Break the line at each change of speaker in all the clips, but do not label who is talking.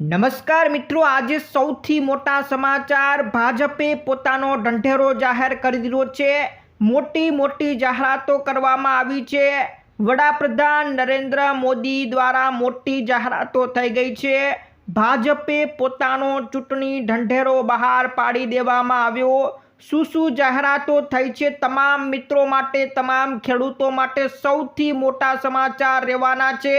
નમસ્કાર મિત્રો, આજે સૌથી મોટા સમાચાર. ભાજપે પોતાનો ઢંઢેરો જાહેર કરી દીધો છે. મોટી મોટી જાહેરાતો કરવામાં આવી છે. વડાપ્રધાન નરેન્દ્ર મોદી દ્વારા મોટી જાહેરાતો થઈ ગઈ છે. ભાજપે પોતાનો ચૂંટણી ઢંઢેરો બહાર પાડી દેવામાં આવ્યો. શું શું જાહેરાતો થઈ છે તમામ મિત્રો માટે, તમામ ખેડૂતો માટે સૌથી મોટા સમાચાર રહેવાના છે.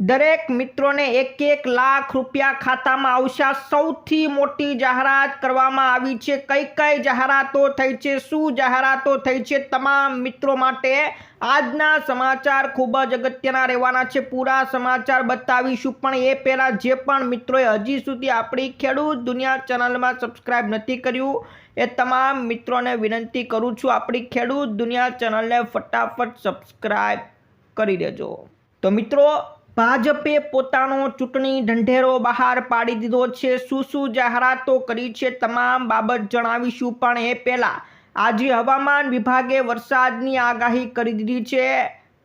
દરેક મિત્રોને એક એક લાખ રૂપિયા ખાતામાં આવશે. સૌથી મોટી જાહેરાત કરવામાં આવી છે. કઈ કઈ જાહેરાતો થઈ છે? શું જાહેરાતો થઈ છે? તમામ મિત્રો માટે આજના સમાચાર ખૂબ જ અગત્યના રહેવાના છે. પૂરા સમાચાર બતાવીશું. પણ એ પહેલાં જે પણ મિત્રોએ હજી સુધી આપણી ખેડૂત દુનિયા ચેનલમાં સબસ્ક્રાઈબ નથી કર્યું, એ તમામ મિત્રોને વિનંતી કરું છું, આપણી ખેડૂત દુનિયા ચેનલને ફટાફટ સબસ્ક્રાઈબ કરી દેજો. તો મિત્રો ભાજપે પોતાનો ચૂંટણી ઢંઢેરો બહાર પાડી દીધો છે. શું શું જાહેરાતો કરી છે તમામ બાબત જણાવીશું, પણ એ પહેલાં આજે હવામાન વિભાગે વરસાદની આગાહી કરી દીધી છે.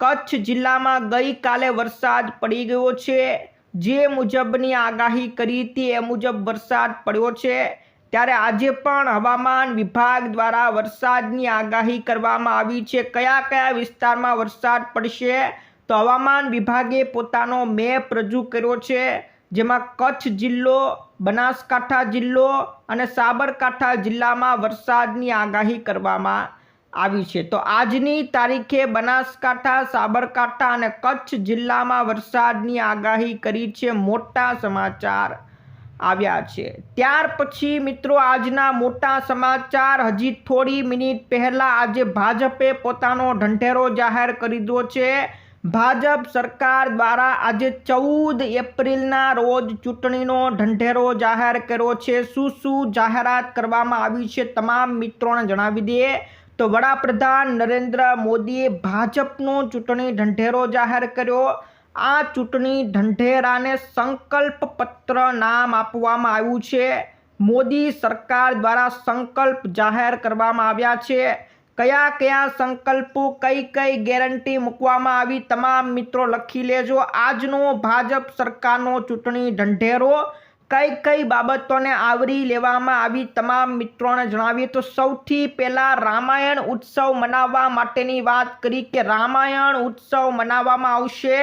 કચ્છ જિલ્લામાં ગઈકાલે વરસાદ પડી ગયો છે. જે મુજબની આગાહી કરી હતી એ મુજબ વરસાદ પડ્યો છે. ત્યારે આજે પણ હવામાન વિભાગ દ્વારા વરસાદની આગાહી કરવામાં આવી છે. કયા કયા વિસ્તારમાં વરસાદ પડશે? તો હવામાન વિભાગે પોતાનો મેપ રજૂ કર્યો છે, જેમાં કચ્છ જિલ્લો, બનાસકાંઠા જિલ્લો અને સાબરકાંઠા જિલ્લામાં વરસાદની આગાહી કરવામાં આવી છે. તો આજની તારીખે બનાસકાંઠા, સાબરકાંઠા અને કચ્છ જિલ્લામાં વરસાદની આગાહી કરી છે મોટા સમાચાર આવ્યા છે. ત્યાર પછી મિત્રો આજના મોટા સમાચાર, હજી થોડી મિનિટ પહેલાં આજે ભાજપે પોતાનો ઢંઢેરો જાહેર કરી દીધો છે. ભાજપ સરકાર દ્વારા આજે ચૌદ એપ્રિલના રોજ ચૂંટણીનો ઢંઢેરો જાહેર કર્યો છે. શું શું જાહેરાત કરવામાં આવી છે તમામ મિત્રોને જણાવી દઈએ. તો વડાપ્રધાન નરેન્દ્ર મોદીએ ભાજપનો ચૂંટણી ઢંઢેરો જાહેર કર્યો. આ ચૂંટણી ઢંઢેરાને સંકલ્પ પત્ર નામ આપવામાં આવ્યું છે. મોદી સરકાર દ્વારા સંકલ્પ જાહેર કરવામાં આવ્યા છે. કયા કયા સંકલ્પો, કઈ કઈ ગેરંટી મૂકવામાં આવી તમામ મિત્રો લખી લેજો. આજનો ભાજપ સરકારનો ચૂંટણી ઢંઢેરો. કઈ કઈ બાબતોને આવરી લેવામાં આવી તમામ મિત્રોને જણાવીએ તો સૌથી પહેલાં રામાયણ ઉત્સવ મનાવવા માટેની વાત કરી કે રામાયણ ઉત્સવ મનાવવામાં આવશે.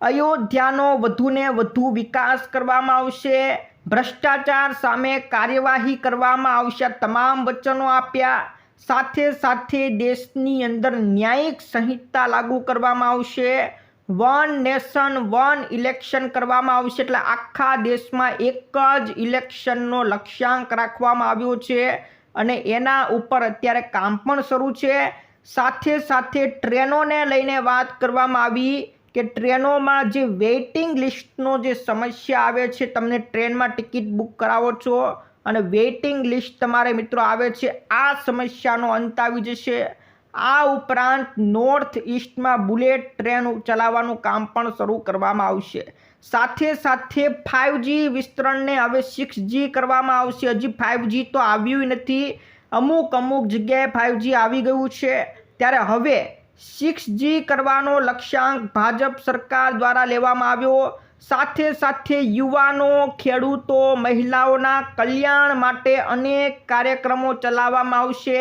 અયોધ્યાનો વધુને વધુ વિકાસ કરવામાં આવશે. ભ્રષ્ટાચાર સામે કાર્યવાહી કરવામાં આવશે. તમામ વચનો આપ્યા. સાથે સાથે દેશની અંદર ન્યાયિક સંહિતા લાગુ કરવામાં આવશે. વન નેશન વન ઇલેક્શન કરવામાં આવશે. એટલે આખા દેશમાં એક જ ઇલેક્શનનો લક્ષ્યાંક રાખવામાં આવ્યો છે. અને એના ઉપર અત્યારે કામ પણ શરૂ છે. સાથે સાથે ટ્રેનોને લઈને વાત કરવામાં આવી કે ટ્રેનોમાં જે વેઇટિંગ લિસ્ટનો જે સમસ્યા આવે છે, તમને ટ્રેનમાં ટિકિટ બુક કરાવો છો. અને વેઇટિંગ લિસ્ટ તમારે મિત્રો આવે છે. આ સમસ્યાનો અંત આવી જશે. આ ઉપરાંત નોર્થ ઇસ્ટમાં બુલેટ ટ્રેન ચલાવવાનું કામ પણ શરૂ કરવામાં આવશે. સાથે સાથે ફાઇવજી વિસ્તરણને હવે સિક્સ જી કરવામાં આવશે. હજી ફાઇવજી તો આવ્યું નથી. અમુક અમુક જગ્યાએ ફાઇવજી આવી ગયું છે. ત્યારે હવે સિક્સ જી કરવાનો લક્ષ્યાંક ભાજપ સરકાર દ્વારા લેવામાં આવ્યો. સાથે સાથે યુવાનો, ખેડૂતો, મહિલાઓના કલ્યાણ માટે અનેક કાર્યક્રમો ચલાવવામાં આવશે.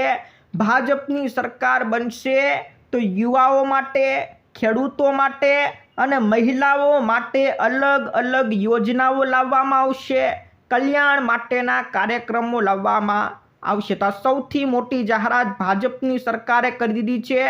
ભાજપની સરકાર બનશે તો યુવાઓ માટે, ખેડૂતો માટે અને મહિલાઓ માટે અલગ અલગ યોજનાઓ લાવવામાં આવશે. કલ્યાણ માટેના કાર્યક્રમો લાવવામાં આવશે. તો સૌથી મોટી જાહેરાત ભાજપની સરકારે કરી દીધી છે.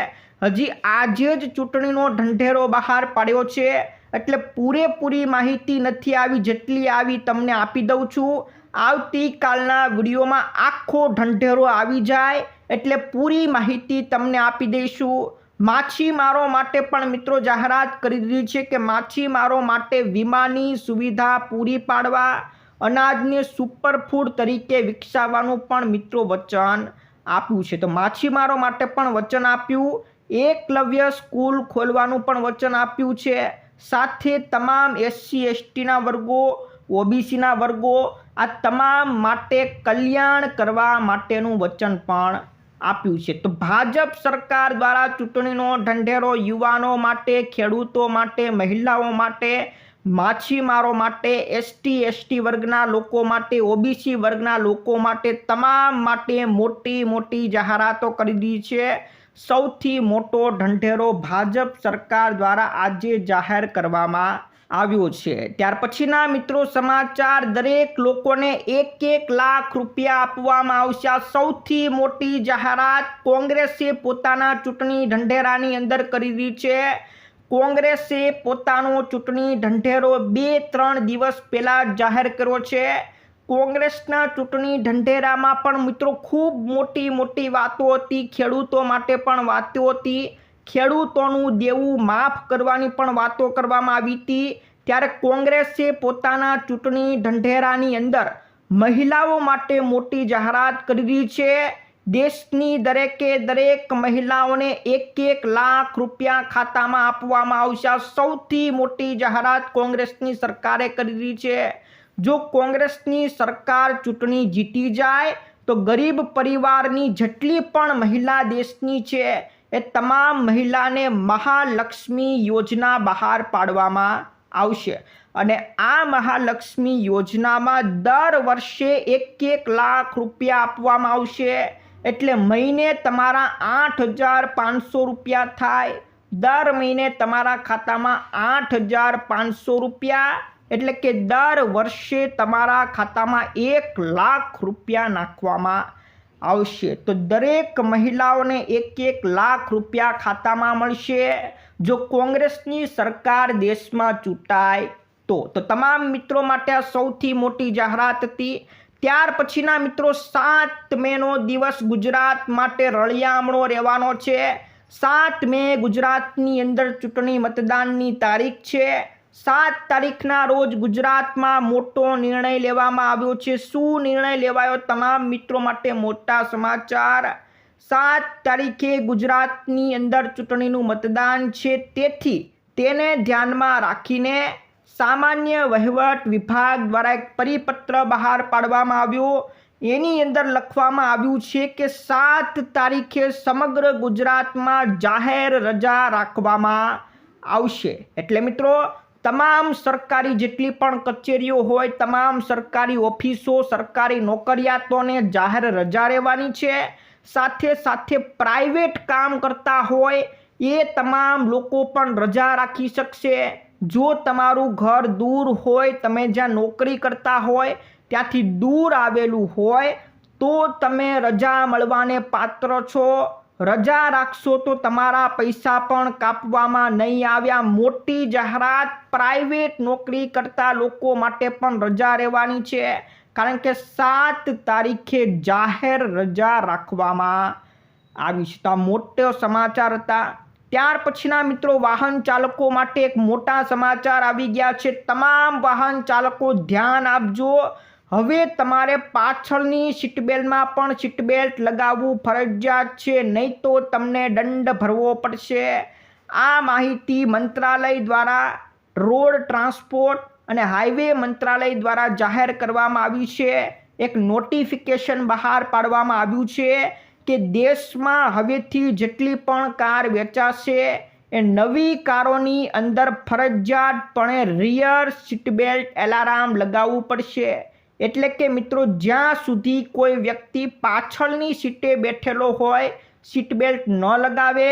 હજી આજે જ ચૂંટણીનો ઢંઢેરો બહાર પાડ્યો છે. એટલે પૂરેપૂરી માહિતી નથી આવી, જેટલી આવી તમને આપી દઉં છું. આવતીકાલના વિડીયોમાં આખો ઢંઢેરો આવી જાય એટલે પૂરી માહિતી તમને આપી દઈશું. માછીમારો માટે પણ મિત્રો જાહેરાત કરી દીધી છે કે માછીમારો માટે વીમાની સુવિધા પૂરી પાડવા, અનાજને સુપરફૂડ તરીકે વિકસાવવાનું પણ મિત્રો વચન આપ્યું છે. તો માછીમારો માટે પણ વચન આપ્યું. એકલવ્ય સ્કૂલ ખોલવાનું પણ વચન આપ્યું છે. સાથે તમામ એસસી એસટીના વર્ગો ઓબીસીના વર્ગો, આ તમામ માટે કલ્યાણ કરવા માટેનું વચન પણ આપ્યું છે. તો ભાજપ સરકાર દ્વારા ચૂંટણીનો ઢંઢેરો યુવાનો માટે, ખેડૂતો માટે, મહિલાઓ માટે, માછીમારો માટે એસટી એસટી વર્ગના લોકો માટે ઓબીસી વર્ગના લોકો માટે તમામ માટે મોટી મોટી જાહેરાતો કરી દીધી છે. સૌથી મોટો ઢંઢેરો ભાજપ સરકાર દ્વારા આજે જાહેર કરવામાં આવ્યો છે. ત્યાર પછીના મિત્રો સમાચાર, દરેક લોકોને એક એક લાખ રૂપિયા આપવામાં આવશે. આ સૌથી મોટી જાહેરાત કોંગ્રેસે પોતાના ચૂંટણી ઢંઢેરાની અંદર કરી છે. કોંગ્રેસે પોતાનો ચૂંટણી ઢંઢેરો બે ત્રણ દિવસ પહેલાં જાહેર કર્યો છે. કોંગ્રેસના ચૂંટણી ઢંઢેરામાં પણ મિત્રો ખૂબ મોટી મોટી વાતો હતી, ખેડૂતો માટે પણ વાતો હતી. ખેડૂતોનું દેવું માફ કરવાની પણ વાતો કરવામાં આવી હતી. ત્યારે કોંગ્રેસે પોતાના ચૂંટણી ઢંઢેરાની અંદર મહિલાઓ માટે મોટી જાહેરાત કરી છે. દેશની દરેકે દરેક મહિલાઓને એક એક લાખ રૂપિયા ખાતામાં આપવામાં આવશે. સૌથી મોટી જાહેરાત કોંગ્રેસની સરકારે કરી છે. જો કોંગ્રેસની સરકાર ચૂંટણી જીતી જાય, તો ગરીબ પરિવારની જેટલી પણ મહિલા દેશની છે, એ તમામ મહિલાને મહાલક્ષ્મી યોજના બહાર પાડવામાં આવશે. અને આ મહાલક્ષ્મી યોજનામાં દર વર્ષે એક એક લાખ રૂપિયા આપવામાં આવશે. એટલે મહિને તમારા આઠ હજાર પાંચસો રૂપિયા થાય. દર મહિને તમારા ખાતામાં આઠ હજાર પાંચસો રૂપિયા એટલે કે દર વર્ષે તમારા ખાતામાં એક લાખ રૂપિયા નાખવામાં આવશે. તો દરેક મહિલાઓને એક એક લાખ રૂપિયા ખાતામાં મળશે. જો કોંગ્રેસની સરકાર દેશમાં ચૂંટાય તો તો તમામ મિત્રો માટે આ સૌથી મોટી જાહેરાત હતી. ત્યાર પછીના મિત્રો સાત મેનો દિવસ ગુજરાત માટે રળિયામણો રહેવાનો છે. સાત મે ગુજરાતની અંદર ચૂંટણી મતદાનની તારીખ છે. સાત તારીખના રોજ ગુજરાતમાં મોટો નિર્ણય લેવામાં આવ્યો છે. શું નિર્ણય લેવાયો? તમામ મિત્રો માટે મોટા સમાચાર. સાત તારીખે ગુજરાતની અંદર ચૂંટણીનું મતદાન છે. તેથી તેને ધ્યાનમાં રાખીને સામાન્ય વહીવટ વિભાગ દ્વારા એક પરિપત્ર બહાર પાડવામાં આવ્યો. એની અંદર લખવામાં આવ્યું છે કે સાત તારીખે સમગ્ર ગુજરાતમાં જાહેર રજા રાખવામાં આવશે. એટલે મિત્રો તમામ સરકારી જેટલી પણ કચેરીઓ હોય, તમામ સરકારી ઓફિસો, સરકારી નોકરિયાતોને જાહેર રજા રહેવાની છે. સાથે સાથે પ્રાઇવેટ કામ કરતા હોય, એ તમામ લોકો પણ રજા રાખી શકશે. જો તમારું ઘર દૂર હોય, તમે જ્યાં નોકરી કરતા હોય, ત્યાંથી દૂર આવેલું હોય, તો તમે રજા મળવાને પાત્ર છો. રજા રાખશો તો તમારા પૈસા પણ કાપવામાં નહીં આવ્યા. મોટી જાહેરાત પ્રાઇવેટ નોકરી કરતા લોકો માટે પણ રજા રહેવાની છે. કારણ કે સાત તારીખે જાહેર રજા રાખવામાં આવી છે. તો મોટો સમાચાર હતા. ત્યાર પછીના મિત્રો, વાહન ચાલકો માટે એક મોટા સમાચાર આવી ગયા છે. તમામ વાહન ચાલકો ધ્યાન આપજો. હવે તમારે પાછળની સીટ બેલ્ટમાં પણ સીટ બેલ્ટ લગાવવું ફરજિયાત છે, નહીં તો તમને દંડ ભરવો પડશે. આ માહિતી મંત્રાલય દ્વારા રોડ ટ્રાન્સપોર્ટ અને હાઈવે મંત્રાલય દ્વારા જાહેર કરવામાં આવી છે. એક નોટિફિકેશન બહાર પાડવામાં આવ્યું છે કે દેશમાં હવેથી જેટલી પણ કાર વેચાશે એ નવી કારોની અંદર ફરજિયાતપણે રિયર સીટ બેલ્ટ એલાર્મ લગાવવું પડશે. એટલે કે મિત્રો, જ્યાં સુધી કોઈ વ્યક્તિ પાછળની સીટે બેઠેલો હોય, સીટ બેલ્ટ ન લગાવે,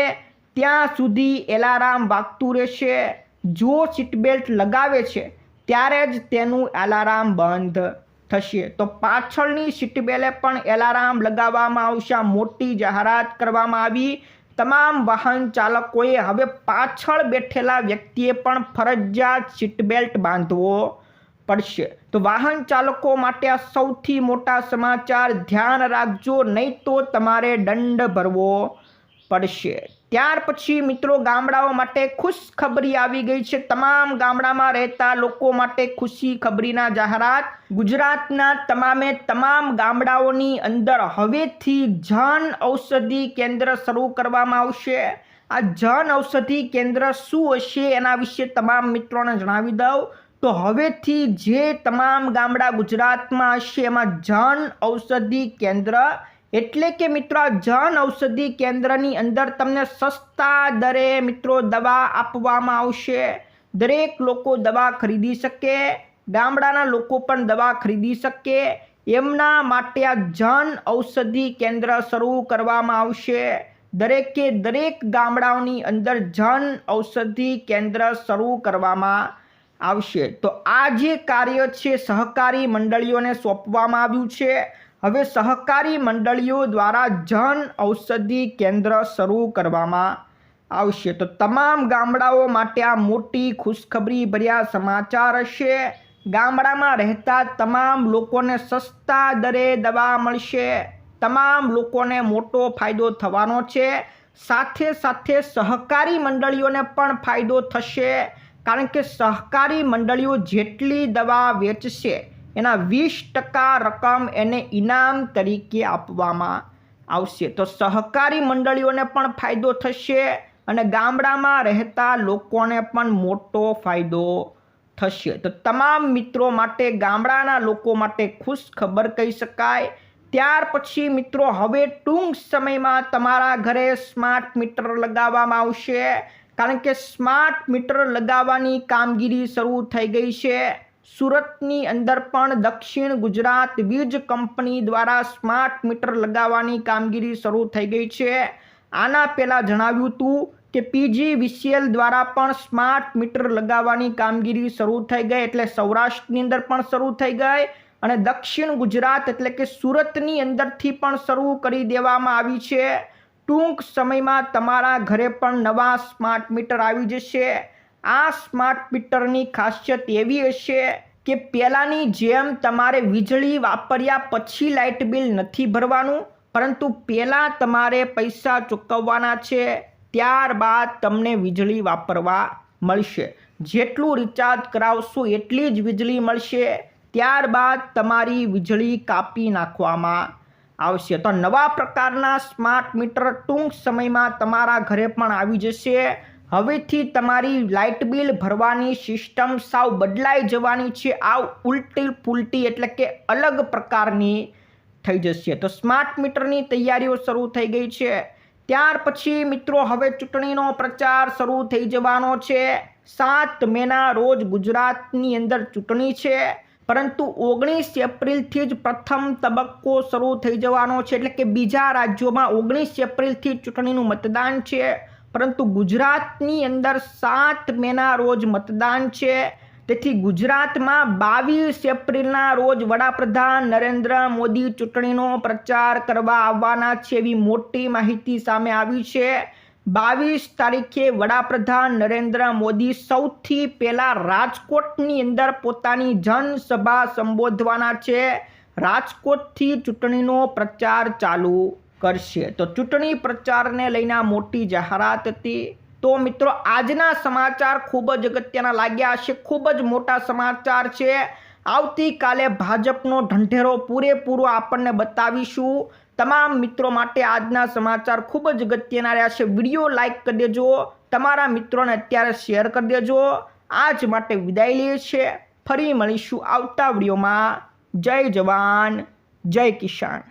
ત્યાં સુધી એલાર્મ વાગતું રહેશે. જો સીટ બેલ્ટ લગાવે છે, ત્યારે જ તેનું એલાર્મ બંધ થશે. તો પાછળની સીટ બેલે પણ એલાર્મ લગાવવામાં આવશે. મોટી જાહેરાત કરવામાં આવી. તમામ વાહન ચાલકોએ હવે પાછળ બેઠેલા વ્યક્તિએ પણ ફરજિયાત સીટ બેલ્ટ બાંધવો પડશે. તો વાહન ચાલકો માટે આ સૌથી મોટા સમાચાર ધ્યાન રાખજો, નહીં તો તમારે દંડ ભરવો પડશે. ત્યાર પછી મિત્રો ગામડાઓ માટે ખુશ ખબરી આવી ગઈ છે. તમામ ગામડામાં રહેતા લોકો માટે ખુશી ખબરીના જાહેરાત. ગુજરાતના તમામે તમામ ગામડાઓની અંદર હવેથી જન ઔષધિ કેન્દ્ર શરૂ કરવામાં આવશે. આ જન ઔષધિ કેન્દ્ર શું હશે એના વિશે તમામ મિત્રોને જણાવી દઉં. તો હવેથી જે તમામ ગામડા ગુજરાતમાં હશે, એમાં જન ઔષધિ કેન્દ્ર એટલે કે મિત્રો જન ઔષધિ કેન્દ્રની અંદર તમને સસ્તા દરે મિત્રો દવા આપવામાં આવશે. દરેક લોકો દવા ખરીદી શકે, ગામડાના લોકો પણ દવા ખરીદી શકે. એમના માટે આ જન ઔષધિ કેન્દ્ર શરૂ કરવામાં આવશે. દરેકે દરેક ગામડાઓની અંદર જન ઔષધિ કેન્દ્ર શરૂ કરવામાં આવશે. તો આ જે કાર્ય છે, સહકારી મંડળીઓને સોંપવામાં આવ્યું છે. હવે સહકારી મંડળીઓ દ્વારા જન ઔષધિ કેન્દ્ર શરૂ કરવામાં આવશે. તો તમામ ગામડાઓ માટે આ મોટી ખુશખબરી ભર્યા સમાચાર હશે. ગામડામાં રહેતા તમામ લોકોને સસ્તા દરે દવા મળશે. તમામ લોકોને મોટો ફાયદો થવાનો છે. સાથે સાથે સહકારી મંડળીઓને પણ ફાયદો થશે. કારણ કે સહકારી મંડળીઓ જેટલી દવા વેચશે, એના વીસ ટકા રકમ એને ઇનામ તરીકે આપવામાં આવશે. તો સહકારી મંડળીઓને પણ ફાયદો થશે અને ગામડામાં રહેતા લોકોને પણ મોટો ફાયદો થશે. તો તમામ મિત્રો માટે, ગામડાના લોકો માટે ખુશ ખબર કહી શકાય. ત્યાર પછી મિત્રો, હવે ટૂંક સમયમાં તમારા ઘરે સ્માર્ટ મીટર લગાવવામાં આવશે. કારણ કે સ્માર્ટ મીટર લગાવવાની કામગીરી શરૂ થઈ ગઈ છે. સુરતની અંદર પણ દક્ષિણ ગુજરાત વીજ કંપની દ્વારા સ્માર્ટ મીટર લગાવવાની કામગીરી શરૂ થઈ ગઈ છે. આના પહેલાં જણાવ્યું હતું કે પીજી વીસીએલ દ્વારા પણ સ્માર્ટ મીટર લગાવવાની કામગીરી શરૂ થઈ ગઈ, એટલે સૌરાષ્ટ્રની અંદર પણ શરૂ થઈ ગઈ અને દક્ષિણ ગુજરાત એટલે કે સુરતની અંદરથી પણ શરૂ કરી દેવામાં આવી છે. ટૂંક સમયમાં તમારા ઘરે પણ નવા સ્માર્ટ મીટર આવી જશે. આ સ્માર્ટ મીટરની ખાસિયત એવી હશે કે પહેલાંની જેમ તમારે વીજળી વાપર્યા પછી લાઇટ બિલ નથી ભરવાનું, પરંતુ પહેલાં તમારે પૈસા ચૂકવવાના છે, ત્યારબાદ તમને વીજળી વાપરવા મળશે. જેટલું રિચાર્જ કરાવશો એટલી જ વીજળી મળશે. ત્યારબાદ તમારી વીજળી કાપી નાખવામાં આવશે. તો નવા પ્રકારના સ્માર્ટ મીટર ટૂંક સમયમાં તમારા ઘરે પણ આવી જશે. હવેથી તમારી લાઇટ બિલ ભરવાની સિસ્ટમ સાવ બદલાઈ જવાની છે. આવ ઉલટી પુલટી એટલે કે અલગ પ્રકારની થઈ જશે. તો સ્માર્ટ મીટરની તૈયારીઓ શરૂ થઈ ગઈ છે. ત્યાર પછી મિત્રો હવે ચૂંટણીનો પ્રચાર શરૂ થઈ જવાનો છે. સાત મેના રોજ ગુજરાતની અંદર ચૂંટણી છે. પરંતુ ઓગણીસ એપ્રિલથી જ પ્રથમ તબક્કો શરૂ થઈ જવાનો છે, એટલે કે બીજા રાજ્યોમાં ઓગણીસ એપ્રિલથી ચૂંટણીનું મતદાન છે. પરંતુ ગુજરાતની અંદર સાત મેના રોજ મતદાન છે. તેથી ગુજરાતમાં બાવીસ એપ્રિલના રોજ વડાપ્રધાન નરેન્દ્ર મોદી ચૂંટણીનો પ્રચાર કરવા આવવાના છે એવી મોટી માહિતી સામે આવી છે. બાવીસ તારીખે વડાપ્રધાન નરેન્દ્ર મોદી સૌથી પહેલાં રાજકોટની અંદર પોતાની જનસભા સંબોધવાના છે. રાજકોટથી ચૂંટણીનો પ્રચાર ચાલુ કરશે. તો ચૂંટણી પ્રચારને લઈને મોટી જાહેરાત હતી. તો મિત્રો, આજના સમાચાર ખૂબ જ અગત્યના લાગ્યા હશે ખૂબ જ મોટા સમાચાર છે. આવતીકાલે ભાજપનો ઢંઢેરો પૂરેપૂરો આપણને બતાવીશું. તમામ મિત્રો માટે આજના સમાચાર ખૂબ જ અગત્યના રહ્યા છે. વીડિયો લાઇક કરી દેજો, તમારા મિત્રોને અત્યારે શેર કરી દેજો. આજ માટે વિદાય લઈએ છીએ. ફરી મળીશું આવતા વિડીયોમાં. જય જવાન, જય કિસાન.